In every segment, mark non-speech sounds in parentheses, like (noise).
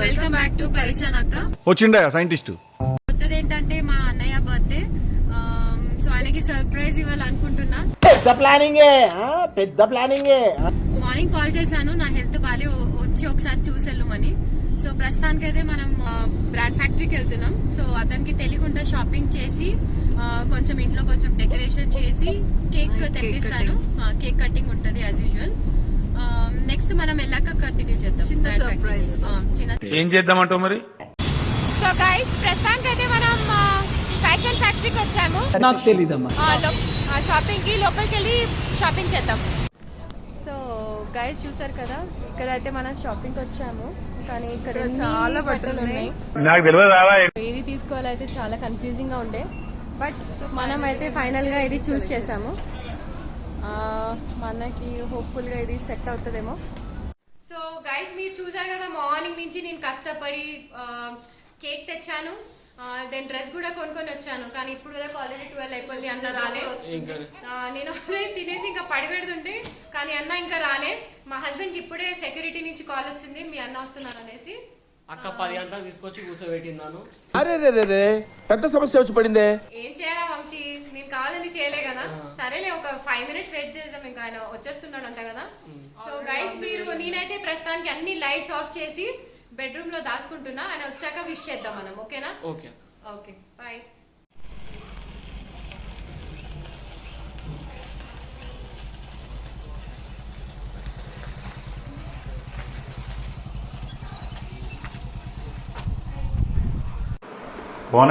Welcome back to పరిశాన్ అక్క. వచ్చిండా సైంటిస్ట్? కొత్తది ఏంటంటే మా అన్నయ్య బర్త్డే సో ఆయనకి సర్ప్రైజ్ ఇవ్వాలనుకుంటున్నా. పెద్ద ప్లానింగే? పెద్ద ప్లానింగే మార్నింగ్ కాల్ చేశాను. నా హెల్త్ బాగాలే వచ్చి ఒకసారి చూసి వెళ్ళమని సో ప్రస్తుతానికి అయితే మనం బ్రాండ్ ఫ్యాక్టరీకి వెళ్తున్నాం. సో అతనికి తెలియకుండా షాపింగ్ చేసి కొంచెం ఇంట్లో కొంచెం డెకరేషన్ చేసి కేక్ తెప్పిస్తాను. కేక్ కటింగ్ ఉంటుంది యాజ్ యూజువల్ నెక్స్ట్ మనం వెళ్ళాక కంటిన్యూ చేద్దాం. చిన్న. ఆ, చిన్న ఏం చేద్దామంటావు మరి? సో గైస్ ప్రస్తుతానికి అయితే మనం ఫ్యాషన్ ఫ్యాక్టరీకి వచ్చాము. నాకు తెలీదమ్మా. షాపింగ్కి లోపలికి వెళ్ళి షాపింగ్ చేద్దాం. సో గైస్ చూసారు కదా? ఇక్కడ అయితే మనం షాపింగ్ వచ్చాము. కానీ ఇక్కడ చాలా బట్టలు ఉన్నాయి. ఏది తీసుకోవాలైతే చాలా కన్ఫ్యూజింగ్గా ఉండే. బట్ మనం అయితే ఫైనల్గా ఇది చూస్ చేసాము. మనకి హోప్ఫుల్గా ఇది సెట్ అవుతుందేమో. సో గైస్ మీరు చూసారు కదా మార్నింగ్ నుంచి నేను కష్టపడి కేక్ తెచ్చాను. దెన్ డ్రెస్ కూడా కొనుక్కొని వచ్చాను. కానీ ఇప్పుడు వరకు ఆల్రెడీ ట్వెల్వ్ అయిపోయింది అన్న రాలే. నేను ఆల్రెడీ తినేసి ఇంకా పడి పెడుతుంటే కానీ అన్న ఇంకా రాలే. మా హస్బెండ్కి ఇప్పుడే సెక్యూరిటీ నుంచి కాల్ వచ్చింది మీ అన్న వస్తున్నారు అనేసి. అక్క పది గంటలకు తీసుకొచ్చి కూర్చోబెట్టినాను అరే రే రే పెద్ద సమస్య వచ్చి పడిందే. ఏం చేయాలా? కావాలని చేయలే కదా. సరేలే ఒక ఫైవ్ మినిట్స్ వెయిట్ చేద్దాం ఇంకా ఆయన వచ్చేస్తున్నాడు అంట కదా సో గైస్ మీరు నేనైతే ప్రస్తుతానికి అన్ని లైట్స్ ఆఫ్ చేసి బెడ్రూమ్లో దాచుకుంటున్నా. ఆయన వచ్చాక విష్ చేద్దాం మనం ఓకేనా? ఓకే. ఓకే బాయ్ कौन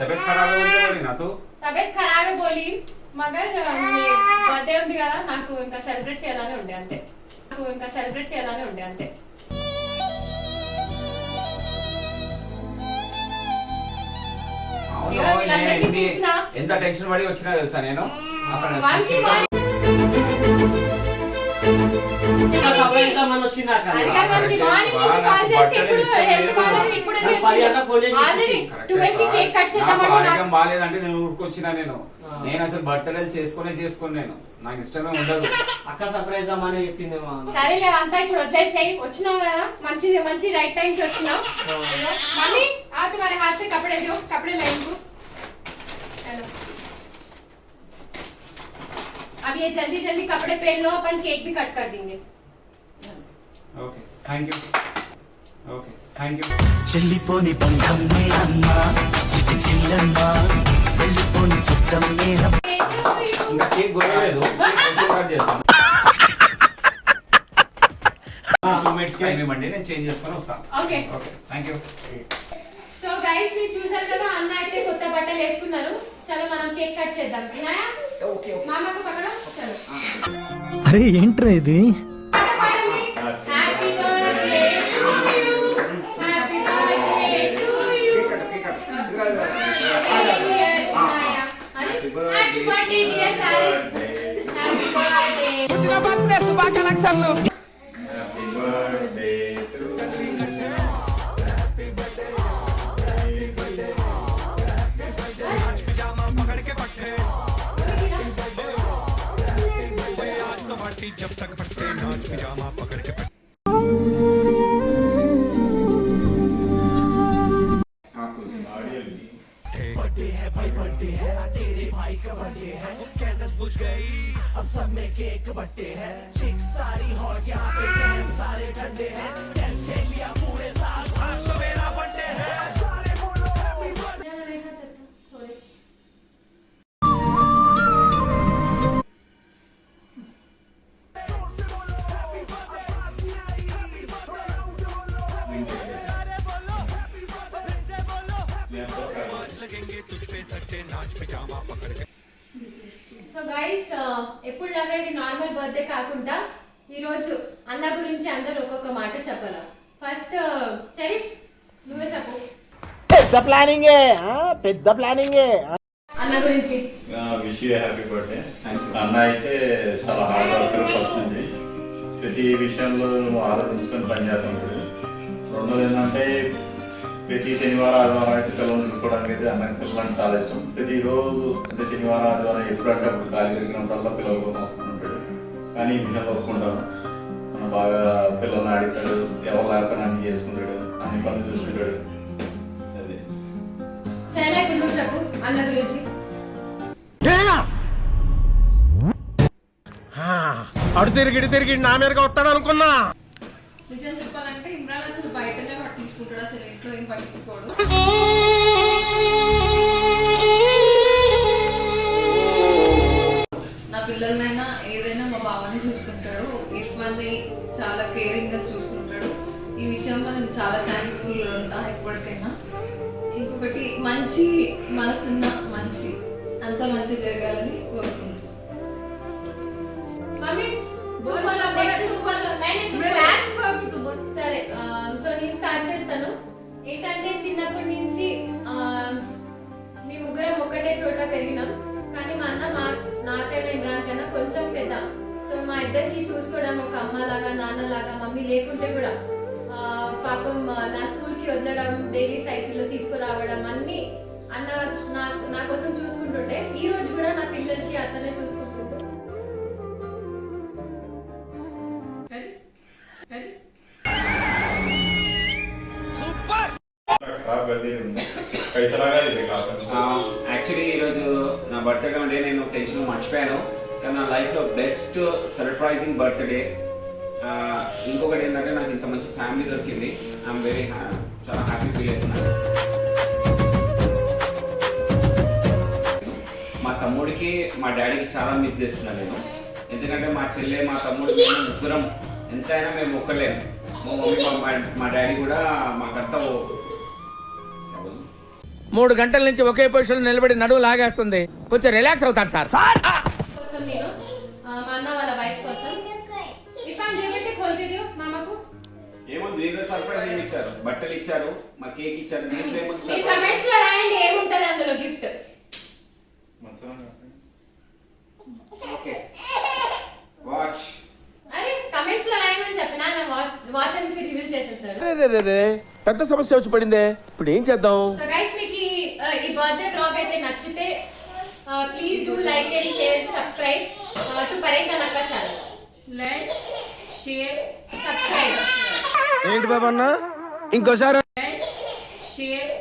तबीयत खराब है बोलते बोली ना तू తబియత్ ఖరాబ్ బోలి మగర్ బర్త్డే ఉంది కదా నాకు ఇంకా సెలబ్రేట్ చేయాలని ఉండే అంతే నాకు ఇంకా సెలబ్రేట్ చేయాలని ఉండే అంతే ఎంత టెన్షన్ పడి వచ్చినా తెలుసా నేను? అక్కడ బాగాలేదంటే నేను ఊరుకొచ్చినా నేను. నేను అసలు బర్త్డే చేసుకునే చేసుకుని నేను. నాకు ఇష్టమే ఉండదు. అక్క సర్ప్రైజ్ అమ్మని చెప్పింది సరేలే అంతా ఇప్పుడు వదిలేసాయి వచ్చినావు కదా? మంచిది మంచి రైట్ టైంకి వచ్చినావు. మమ్మీ ఆతో మరి హాచే కపడే కపడే లైన్ अब ये जल्दी जल्दी कपड़े पहन लो अपन केक भी कट कर देंगे okay thank you okay thank you చెల్లిపోని బంధం నేనమ్మా చిటి చిల్లమ్మా వెళ్ళిపోని చుట్టం నేనమ్మా ఇంకా కేక్ కొనలేదు (laughs) కట్ చేస్తాను టూ మినిట్స్ టైం ఇవ్వండి నేను చేంజ్ చేసుకొని వస్తాను okay okay thank you so guys మీరు చూసారు కదా అన్న అయితే కొత్త బట్టలు వేసుకున్నారు చలో మనం కేక్ కట్ చేద్దాం వినాయా మామకు పక్కన చలో అరే ఏంట్రా ఇది? హ్యాపీ भी जब तक फटते नाच पिजामा पकड़ के पट्टी बर्थडे है भाई बर्थडे है तेरे भाई का बर्थडे है कैंडल्स बुझ गई अब सब में केक है चिक सारी हॉट यहाँ पे सारे ठंडे हैं खेल लिया पूरे సో గైస్ ఎప్పుడులాగా ఇది నార్మల్ బర్త్డే కాకుండా ఈరోజు అన్న గురించి అందరు ఒక్కొక్క మాట చెప్పాల? ఫస్ట్ షరీఫ్ నువ్వే చెప్పు. పెద్ద ప్లానింగ్ పెద్ద ప్లానింగ్ అన్న గురించి. విష్ యూ హ్యాపీ బర్త్డే అన్న అయితే చాలా హార్డ్ ఫస్ట్ నుంచి ప్రతి విషయంలో నువ్వు ఆలోచించుకొని పనిచేస్తుంటాడు రెండోది ఏంటంటే ప్రతి శనివారం ఆదివారం అయితే పిల్లలు చూసుకోవడానికి అయితే అన్నకి పిల్లలని చాలా ఇష్టం. ప్రతిరోజు అంటే శనివారం ఆదివారం ఎప్పుడంటే అప్పుడు ఖాళీ దొరికినప్పుడల్లా పిల్లల కోసం వస్తుంటాడు కానీ ఈ విషయంలో ఒప్పుకుంటాను మన బాగా పిల్లల్ని ఆడిస్తాడు ఎవరు లేకపోయినా అన్ని చేసుకుంటాడు అన్ని పనులు చూసుకుంటాడు. అదే. చెప్పు అన్న గురించి. అడు తిరిగి ఇటు తిరిగి నా మీదకి వస్తాడు అనుకున్నా నిజం చెప్పాలంటే ఇమ్రాన్ అసలు బయటనే పట్టించుకుంటాడు అసలు ఇంట్లో ఏం పట్టించుకోడు. నా పిల్లలనైనా ఏదైనా మా బావని చూసుకుంటాడు. ఇర్ఫాన్ని చాలా కేరింగ్గా చూసుకుంటాడు. ఈ విషయంలో నేను చాలా థ్యాంక్ఫుల్ ఉంటా ఎప్పటికైనా. ఇంకొకటి మంచి మనసున్న మనిషి. అంత మంచి జరగాలని కోరుకుంటున్నాను. ఏంటంటే చిన్నప్పటి నుంచి మీ ముగ్గురం ఒకటే చోట పెరిగినాం. కానీ మా అన్న మా నాకైనా ఇమ్రాన్ కన్నా కొంచెం పెద్ద. సో మా ఇద్దరికి చూసుకోవడం ఒక అమ్మ లాగా నాన్న నాన్నలాగా మమ్మీ లేకుంటే కూడా పాపం నా స్కూల్కి వదలడం డైలీ సైకిల్లో తీసుకురావడం అన్నీ అన్న నా నా కోసం చూసుకుంటుండే. ఈ రోజు కూడా నా పిల్లలకి అతనే చూసుకుంటుండే. खराब कर दी तुमने कैसा लगा ये देखा आपने యాక్చువల్లీ ఈరోజు నా బర్త్డే ఉండే నేను టెన్షన్ మర్చిపోయాను కానీ నా లైఫ్లో బెస్ట్ సర్ప్రైజింగ్ బర్త్డే ఇంకొకటి ఏంటంటే నాకు ఇంత మంచి ఫ్యామిలీ దొరికింది ఐఎమ్ వెరీ చాలా హ్యాపీ ఫీల్ అవుతున్నాను మా తమ్ముడికి మా డాడీకి చాలా మిస్ చేస్తున్నాను నేను ఎందుకంటే మా చెల్లె మా తమ్ముడు మేము ముగ్గురం ఎంతైనా మేము ఒక్కలేము మా మమ్మీ మా- మా- మా డాడీ కూడా మాకంతా ఓ- మూడు గంటల నుంచి ఒకే పొజిషన్ నిలబడి నడువు లాగేస్తుంది. కొంచెం రిలాక్స్ అవుతాను సార్. సార్! సర్ప్రైజ్ ఇచ్చారు? బట్టలు ఇచ్చారు మా కేక్ ఇచ్చారు అందులో గిఫ్ట్ ఓకే. వాచ్. పెద్ద సమస్య వచ్చి పడిందే. ఇప్పుడు ఏం చేద్దాం? బర్త్డే బ్లాగ్ అయితే నచ్చితే please do like and share subscribe to Pareshan Akka channel like share subscribe ఏంటి బాబా అన్న? ఇంకోసారి షేర్